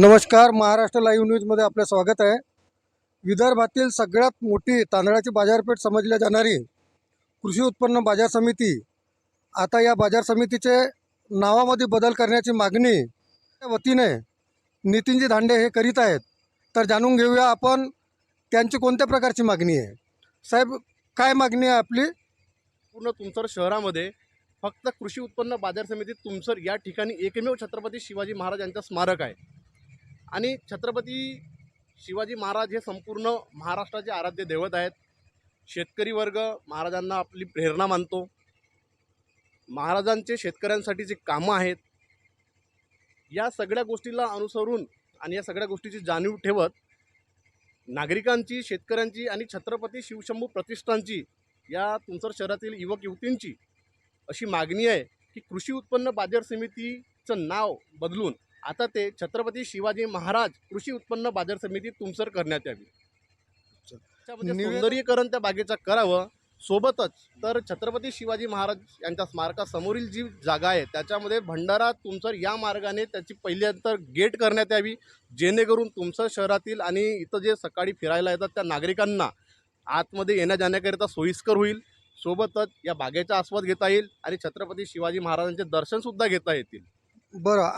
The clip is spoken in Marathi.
नमस्कार महाराष्ट्र लाईव्ह न्यूजमध्ये आपलं स्वागत आहे. विदर्भातील सगळ्यात मोठी तांदळाची बाजारपेठ समजल्या जाणारी कृषी उत्पन्न बाजार समिती. आता या बाजार समितीचे नावामध्ये बदल करण्याची मागणी त्या वतीने नितीनजी धांडे हे करीत आहेत. तर जाणून घेऊया आपण त्यांची कोणत्या प्रकारची मागणी आहे. साहेब काय मागणी आहे आपली? पूर्ण तुमसर शहरामध्ये फक्त कृषी उत्पन्न बाजार समिती तुमसर या ठिकाणी एकमेव छत्रपती शिवाजी महाराज यांचं स्मारक आहे. आणि छत्रपती शिवाजी महाराज हे संपूर्ण महाराष्ट्राचे आराध्य दैवत आहेत. शेतकरी वर्ग महाराजांना आपली प्रेरणा मानतो. महाराजांचे शेतकऱ्यांसाठी जे कामं आहेत. या सगळ्या गोष्टीला अनुसरून आणि या सगळ्या गोष्टीची जाणीव ठेवत नागरिकांची शेतकऱ्यांची आणि छत्रपती शिवशंभू प्रतिष्ठानची या तुमसर शहरातील युवक युवतींची अशी मागणी आहे की कृषी उत्पन्न बाजार समितीचं नाव बदलून आता ते छत्रपती शिवाजी महाराज कृषी उत्पन्न बाजार समिती तुमसर करण्यात यावी. सौंदर्यीकरण त्या बागेचं करावं. सोबतच तर छत्रपती शिवाजी महाराज यांच्या स्मारकासमोरील जी जागा आहे त्याच्यामध्ये भंडारा तुमसर या मार्गाने त्याची पहिल्यांतर गेट करण्यात यावी. जेणेकरून तुमसर शहरातील आणि इथं जे सकाळी फिरायला येतात त्या नागरिकांना आतमध्ये येण्या जाण्याकरिता सोयीस्कर होईल. सोबतच या बागेचा आस्वाद घेता येईल आणि छत्रपती शिवाजी महाराजांचे दर्शनसुद्धा घेता येतील. बरं